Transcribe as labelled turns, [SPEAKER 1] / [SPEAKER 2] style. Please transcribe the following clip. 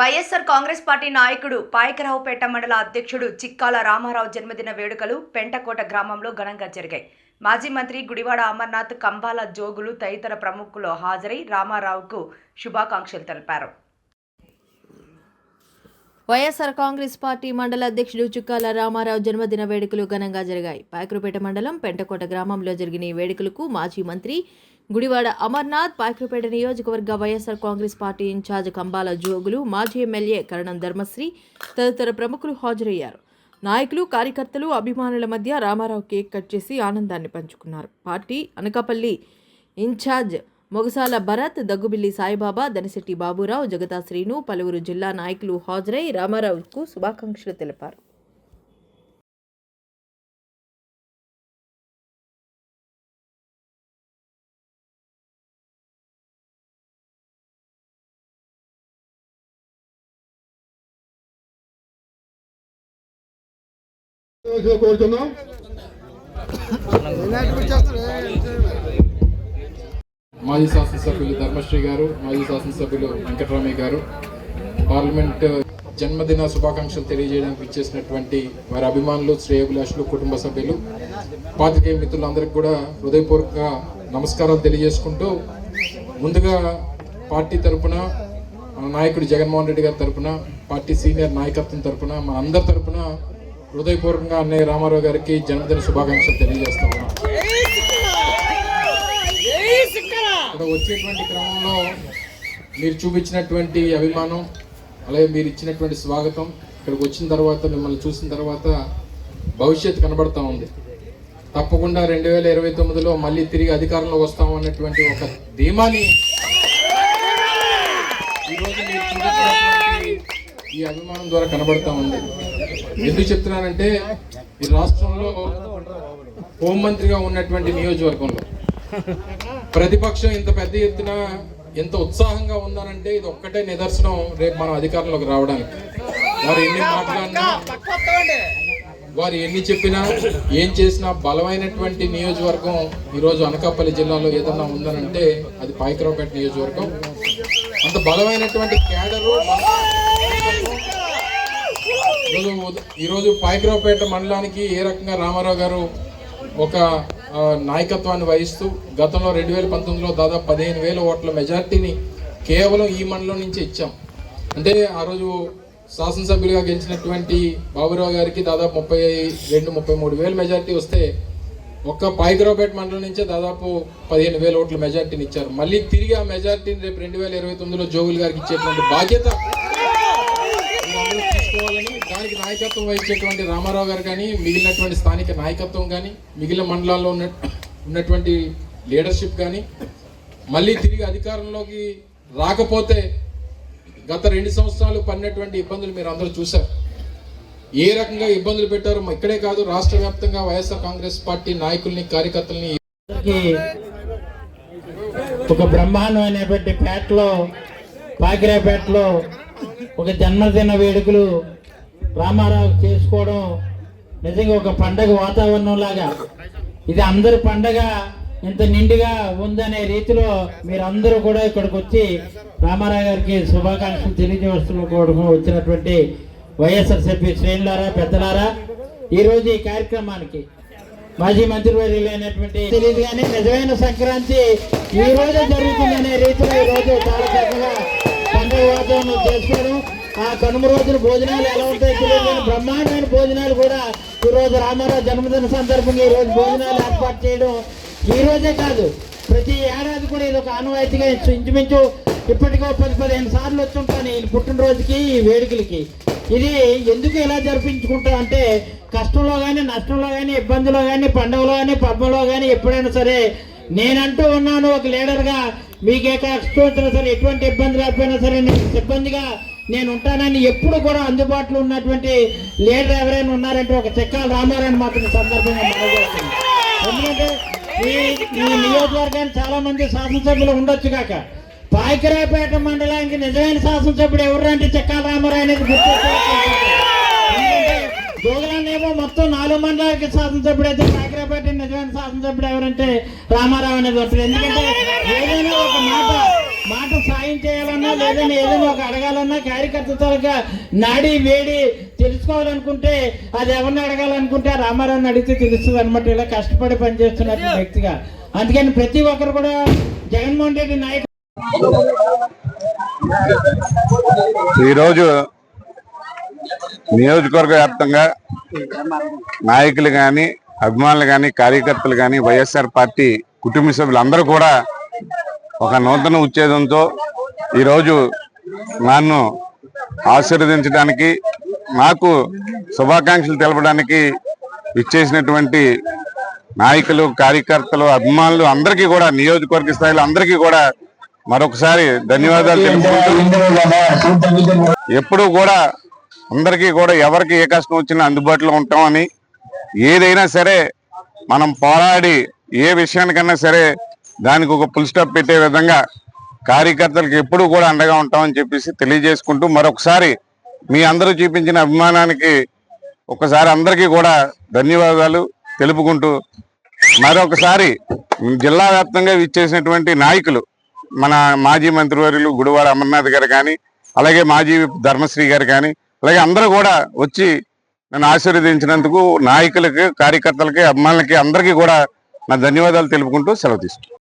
[SPEAKER 1] YSR Congress party నాయకుడు పాయకరావుపేట మండల అధ్యక్షుడు చిక్కాల రామారావు జన్మదిన వేడుకలు పెంటకోట గ్రామంలో ఘనంగా జరిగాయి. మాజీ మంత్రి గుడివాడ అమర్నాథ్ కంబాల జోగులు తదితర ప్రముఖులు హాజరై రామారావుకు శుభాకాంక్షలు తెలిపారు.
[SPEAKER 2] వైఎస్ఆర్ కాంగ్రెస్ పార్టీ మండల అధ్యక్షుడు చుక్కాల రామారావు జన్మదిన వేడుకలు ఘనంగా జరిగాయి. పాయకురుపేట మండలం పెంటకోట గ్రామంలో జరిగిన ఈ వేడుకలకు మాజీ మంత్రి గుడివాడ అమర్నాథ్ పాయకురుపేట నియోజకవర్గ YSR Congress party in-charge Kambala Jogulu మాజీ ఎమ్మెల్యే కరణం ధర్మశ్రీ తదితర ప్రముఖులు హాజరయ్యారు. నాయకులు కార్యకర్తలు అభిమానుల మధ్య రామారావు కేక్ కట్ చేసి ఆనందాన్ని పంచుకున్నారు. పార్టీ అనకాపల్లి ఇన్ఛార్జ్ మొగసాల భరత్ దగ్గుబిల్లి సాయిబాబా దనిశెట్టి బాబురావు జగతా శ్రీను పలువురు జిల్లా నాయకులు హాజరై రామారావుకు శుభాకాంక్షలు తెలిపారు.
[SPEAKER 3] కోరుతున్నాం. మాజీ శాసనసభ్యులు ధర్మశ్రీ గారు మాజీ శాసనసభ్యులు వెంకటరామయ్య గారు పార్లమెంట్ జన్మదిన శుభాకాంక్షలు తెలియజేయడానికి ఇచ్చేసినటువంటి వారి అభిమానులు శ్రేయభిలాషులు కుటుంబ సభ్యులు పాతికేయ మిత్రులందరికీ కూడా హృదయపూర్వక నమస్కారాలు తెలియజేసుకుంటూ ముందుగా పార్టీ తరపున మన నాయకుడు జగన్మోహన్ రెడ్డి గారి తరపున పార్టీ సీనియర్ నాయకత్వం తరపున మన అందరి తరఫున హృదయపూర్వకంగా అన్నయ్య రామారావు గారికి జన్మదిన శుభాకాంక్షలు తెలియజేస్తా ఉన్నాం. ఇక్కడ వచ్చేటువంటి క్రమంలో మీరు చూపించినటువంటి అభిమానం అలాగే మీరు ఇచ్చినటువంటి స్వాగతం ఇక్కడికి వచ్చిన తర్వాత మిమ్మల్ని చూసిన తర్వాత భవిష్యత్తు కనబడతా ఉంది. తప్పకుండా రెండు వేల ఇరవై తొమ్మిదిలో మళ్ళీ తిరిగి అధికారంలో వస్తాం అన్నటువంటి ఒక ధీమాని ఈరోజు మీరు చూపించినటువంటి ఈ అభిమానం ద్వారా కనబడతా ఉంది. ఎందుకు చెప్తున్నానంటే ఈ రాష్ట్రంలో హోంమంత్రిగా ఉన్నటువంటి నియోజకవర్గంలో ప్రతిపక్షం ఇంత పెద్ద ఎత్తున ఎంత ఉత్సాహంగా ఉందనంటే ఇది ఒక్కటే నిదర్శనం రేపు మనం అధికారంలోకి రావడానికి. వారు ఎన్ని మాట్లాడినా వారు ఎన్ని చెప్పినా ఏం చేసినా బలమైనటువంటి నియోజకవర్గం ఈరోజు అనకాపల్లి జిల్లాలో ఏదన్నా ఉందనంటే అది పాయకరావుపేట నియోజకవర్గం. అంత బలమైనటువంటి క్యాడరు ఈరోజు ఈరోజు పాయకరావుపేట మండలానికి ఏ రకంగా రామారావు గారు ఒక నాయకత్వాన్ని వహిస్తూ గతంలో రెండు వేల పంతొమ్మిదిలో దాదాపు పదిహేను వేల ఓట్ల మెజార్టీని కేవలం ఈ మండలం నుంచి ఇచ్చాం. అంటే ఆ రోజు శాసనసభ్యులుగా గెలిచినటువంటి బాబురావు గారికి దాదాపు ముప్పై రెండు ముప్పై మూడు వేల మెజార్టీ వస్తే ఒక్క పాయకరావుపేట మండలం నుంచే దాదాపు పదిహేను వేల ఓట్ల మెజార్టీని ఇచ్చారు. మళ్ళీ తిరిగి ఆ మెజార్టీని రేపు రెండు వేల ఇరవై తొమ్మిదిలో జోగులు గారికి ఇచ్చేటువంటి బాధ్యత తీసుకోవాలని స్థానిక నాయకత్వం వహించేటువంటి రామారావు గారు కానీ మిగిలినటువంటి స్థానిక నాయకత్వం కానీ మిగిలిన మండలాల్లో ఉన్న ఉన్నటువంటి లీడర్షిప్ కానీ మళ్ళీ తిరిగి అధికారంలోకి రాకపోతే గత రెండు సంవత్సరాలు పడినటువంటి ఇబ్బందులు మీరు అందరూ చూశారు. ఏ రకంగా ఇబ్బందులు పెట్టారో ఇక్కడే కాదు రాష్ట్ర వ్యాప్తంగా వైఎస్ఆర్ కాంగ్రెస్ పార్టీ నాయకుల్ని కార్యకర్తల్ని
[SPEAKER 4] ఒక ఒక బ్రహ్మాండమైనటువంటి పేటలో పాకిరాపేటలో ఒక జన్మదిన వేడుకలు రామారావు చేసుకోవడం నిజంగా ఒక పండగ వాతావరణం లాగా ఇది అందరి పండగ ఇంత నిండుగా ఉందనే రీతిలో మీరందరూ కూడా ఇక్కడికి వచ్చి రామారావు గారికి శుభాకాంక్షలు తెలియజేస్తున్న కోవడం వచ్చినటువంటి వైఎస్ఆర్సీపీ శ్రేణులారా పెద్దలారా ఈరోజు ఈ కార్యక్రమానికి మాజీ మంత్రి అయినటువంటి తెలియదు కానీ నిజమైన సంక్రాంతి ఈ రోజే జరుగుతుందనే రీతిలో ఈ రోజు చాలా చక్కగా పండుగ వాతావరణం చేసుకోవడం. ఆ కనుమ రోజున భోజనాలు ఎలా ఉంటాయో బ్రహ్మాండమైన భోజనాలు కూడా ఈరోజు రామారావు జన్మదిన సందర్భంగా ఈ రోజు భోజనాలు ఏర్పాటు చేయడం ఈ రోజే కాదు. ప్రతి ఏడాది కూడా ఇది ఒక ఆనవాయితీగా ఇంచు- ఇంచుమించు ఇప్పటికో పది పదిహేను సార్లు వచ్చి ఉంటాను ఈ పుట్టినరోజుకి ఈ వేడుకలకి. ఇది ఎందుకు ఇలా జరిపించుకుంటాం అంటే కష్టంలో కానీ నష్టంలో కానీ ఇబ్బందిలో కానీ పండుగలో కానీ పబ్బలో కానీ ఎప్పుడైనా సరే నేనంటూ ఉన్నాను ఒక లీడర్గా. మీకే కష్టం వచ్చినా సరే ఎటువంటి ఇబ్బంది లేకపోయినా సరే నేను సిబ్బందిగా నేను ఉంటానని ఎప్పుడు కూడా అందుబాటులో ఉన్నటువంటి లీడర్ ఎవరైనా ఉన్నారంటే ఒక చెక్కాల రామారాయణ మాత్రం సందర్భంగా మనవి ఎందుకంటే ఈ ఈ నియోజకవర్గానికి చాలా మంది శాసనసభ్యులు ఉండొచ్చు కాక. పాయకరాయపేట మండలానికి నిజమైన శాసనసభ్యుడు ఎవరంటే చెక్కాల రామారావు గుర్తు జోగులానేమో మొత్తం నాలుగు మండలానికి శాసనసభ్యుడు అయితే పాయకరాయపేట నిజమైన శాసనసభ్యుడు ఎవరంటే రామారావు అనేది వస్తుంది ఎందుకంటే ఏదైనా ఒక మాట మాట సాయం చేయాలన్నా లేదని ఏదైనా ఒక అడగాలన్నా కార్యకర్త తాలూకా నాడి వేడి తెలుసుకోవాలనుకుంటే అది ఎవరిని అడగాలనుకుంటే ఆ రామారావుని అడిగితే తెలుస్తుంది అనమాట ఇలా కష్టపడి పనిచేస్తున్నారు వ్యక్తిగా. అందుకని ప్రతి ఒక్కరు కూడా జగన్మోహన్ రెడ్డి నాయకు
[SPEAKER 5] ఈరోజు నియోజకవర్గ వ్యాప్తంగా నాయకులు కానీ అభిమానులు కానీ కార్యకర్తలు కానీ వైఎస్ఆర్ పార్టీ కుటుంబ సభ్యులందరూ కూడా ఒక నూతన ఉచ్ఛేదంతో ఈరోజు నన్ను ఆశీర్వదించడానికి నాకు శుభాకాంక్షలు తెలపడానికి ఇచ్చేసినటువంటి నాయకులు కార్యకర్తలు అభిమానులు అందరికీ కూడా నియోజకవర్గ స్థాయిలో అందరికీ కూడా మరొకసారి ధన్యవాదాలు తెలుపుకుంటూ ఎప్పుడూ కూడా అందరికీ కూడా ఎవరికి ఏ కష్టం వచ్చినా అందుబాటులో ఉంటామని ఏదైనా సరే మనం పోరాడి ఏ విషయానికన్నా సరే దానికి ఒక ఫుల్ స్టాప్ పెట్టే విధంగా కార్యకర్తలకు ఎప్పుడూ కూడా అండగా ఉంటామని చెప్పేసి తెలియజేసుకుంటూ మరొకసారి మీ అందరూ చూపించిన అభిమానానికి ఒకసారి అందరికీ కూడా ధన్యవాదాలు తెలుపుకుంటూ మరొకసారి జిల్లా వ్యాప్తంగా ఇచ్చేసినటువంటి నాయకులు మన మాజీ మంత్రివర్యులు గుడివాడ అమర్నాథ్ గారు కానీ అలాగే మాజీ ధర్మశ్రీ గారు కానీ అలాగే అందరూ కూడా వచ్చి నన్ను ఆశీర్వదించినందుకు నాయకులకి కార్యకర్తలకి అభిమానులకి అందరికీ కూడా నా ధన్యవాదాలు తెలుపుకుంటూ సెలవు తీసుకుంటాను